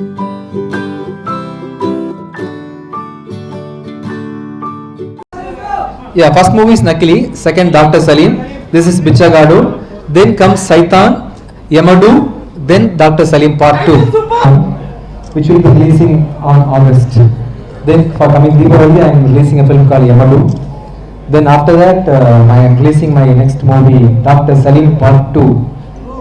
Yeah, first movie is Nakili, second Dr. Salim, this is Bichagadu, then comes Saitan, Yamadu, then Dr. Salim part 2, which will be releasing on August. Then for coming Deepavali, I am releasing a film called Yamadu. Then after that, uh, I am releasing my next movie, Dr. Salim part 2.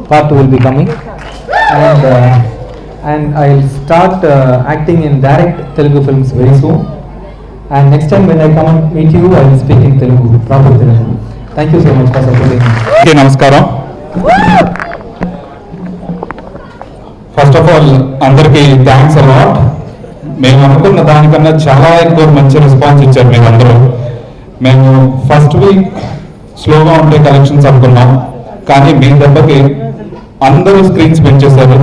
Part 2 will be coming. And, uh, and I'll start uh, acting in direct Telugu films very soon. And next time when I come and meet you, I will speak in Telugu, proper Telugu. Thank you so much for supporting me. Okay నమస్కారం first of all అందరికీ thanks a lot మేము అనుకున్న దానికన్నా చాలా ఎక్కువ మంచి response ఇచ్చారు మీరు అందరూ మేము ఫస్ట్ వీక్ స్లోగా ఉండే కలెక్షన్స్ అనుకున్నాం కానీ మీ దెబ్బకి అందరూ స్క్రీన్స్ పెంచేశారు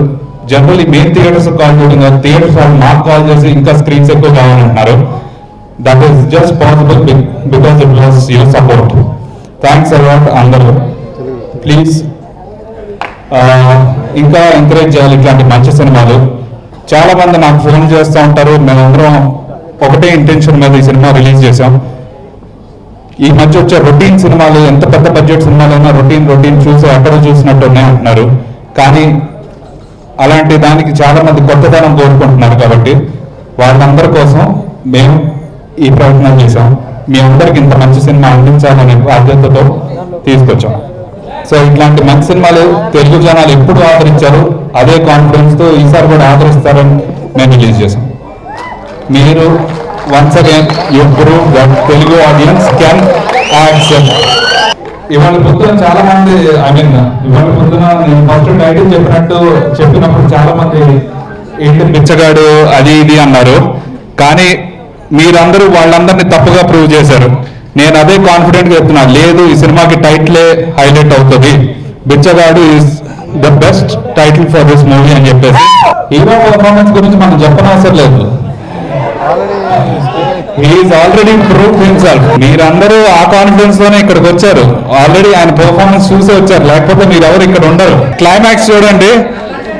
జనరల్లీ మెయిన్ థియేటర్స్ కాల్ చేయడం కాదు థియేటర్స్ వాళ్ళు మాకు కాల్ చేసి ఇంకా స్క్రీన్స్ ఎక్కువ కావాలంటున్నారు. That is just possible because it was your support thanks a lot అందరూ. ప్లీజ్ uh, ఇంకా ఎంకరేజ్ చేయాలి ఇట్లాంటి మంచి సినిమాలు. చాలా మంది నాకు ఫోన్ చేస్తూ ఉంటారు. మేమందరం ఒకటే ఇంటెన్షన్ మీద ఈ సినిమా రిలీజ్ చేసాం ఈ మధ్య వచ్చే రొటీన్ సినిమాలు ఎంత పెద్ద బడ్జెట్ సినిమాలైనా రొటీన్ రొటీన్ చూసి ఎక్కడో చూసినట్టు ఉన్నాయి అంటున్నారు. కానీ అలాంటి దానికి చాలా మంది కొత్తదనం కోరుకుంటున్నారు కాబట్టి వాళ్ళందరి కోసం మేము ఈ ప్రయత్నం చేశాం. మీ అందరికి ఇంత మంచి సినిమా అందించాలనే బాధ్యతతో తీసుకొచ్చాం. సో ఇట్లాంటి మంచి సినిమాలు తెలుగు జనాలు ఎప్పుడు ఆదరించారు అదే కాన్ఫిడెన్స్తో ఈసారి కూడా ఆదరిస్తారని మేము రిలీజ్ చేశాం. మీరు once again you prove that Telugu audience can accept ఇవాళ పొద్దున చాలా మంది ఐ మీన్ ఇవాళ పొద్దున నేను ఫస్ట్ టైటిల్ చెప్పినట్టు చెప్పినప్పుడు చాలా మంది ఏంటి బిచ్చగాడు అది ఇది అన్నారు. కానీ మీరందరూ వాళ్ళందరినీ తప్పుగా ప్రూవ్ చేశారు. నేను అదే కాన్ఫిడెంట్గా చెప్తున్నా. లేదు ఈ సినిమాకి టైటిలే హైలైట్ అవుతుంది. Bichagadu is the best title for this movie అని చెప్పేసి. హీరో పర్ఫార్మెన్స్ గురించి మనం చెప్పనవసరం లేదు. హీఈస్ ఆల్రెడీ ప్రూవ్ హిమ్సెల్ఫ్ మీరందరూ ఆ కాన్ఫిడెన్స్ తోనే ఇక్కడికి వచ్చారు. ఆల్రెడీ ఆయన పర్ఫార్మెన్స్ చూసి వచ్చారు. లేకపోతే మీరు ఎవరు ఇక్కడ ఉండరు. క్లైమాక్స్ చూడండి.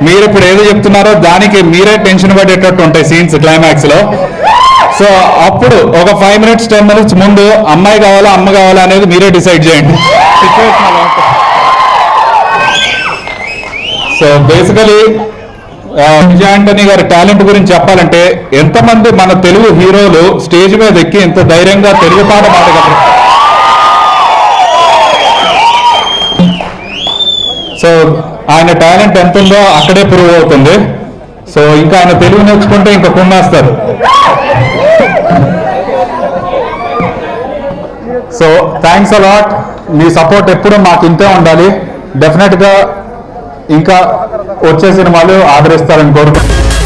మీరు ఇప్పుడు ఏదో చెప్తున్నారో దానికి మీరే టెన్షన్ పడేటట్టు ఉంటాయి సీన్స్ క్లైమాక్స్లో. సో అప్పుడు ఒక ఫైవ్ మినిట్స్ టెన్ మినిట్స్ ముందు అమ్మాయి కావాలా అమ్మ కావాలా అనేది మీరే డిసైడ్ చేయండి. సో బేసికలీ విజయ్ ఆంటనీ గారి టాలెంట్ గురించి చెప్పాలంటే ఎంతమంది మన తెలుగు హీరోలు స్టేజ్ మీద ఎక్కి ఎంత ధైర్యంగా తెలుగు పాట పాడగలరు సో ఆయన టాలెంట్ ఎంత ఉందో అక్కడే ప్రూవ్ అవుతుంది. సో ఇంకా ఆయన తెలుగు నేర్చుకుంటే ఇంకా కొన్నేస్తారు సో థ్యాంక్స్ అలాట్ మీ సపోర్ట్ ఎప్పుడూ మాకు ఇంతే ఉండాలి. డెఫినెట్గా ఇంకా వచ్చే సినిమాలు ఆదరిస్తారని కోరుకుంటున్నాను.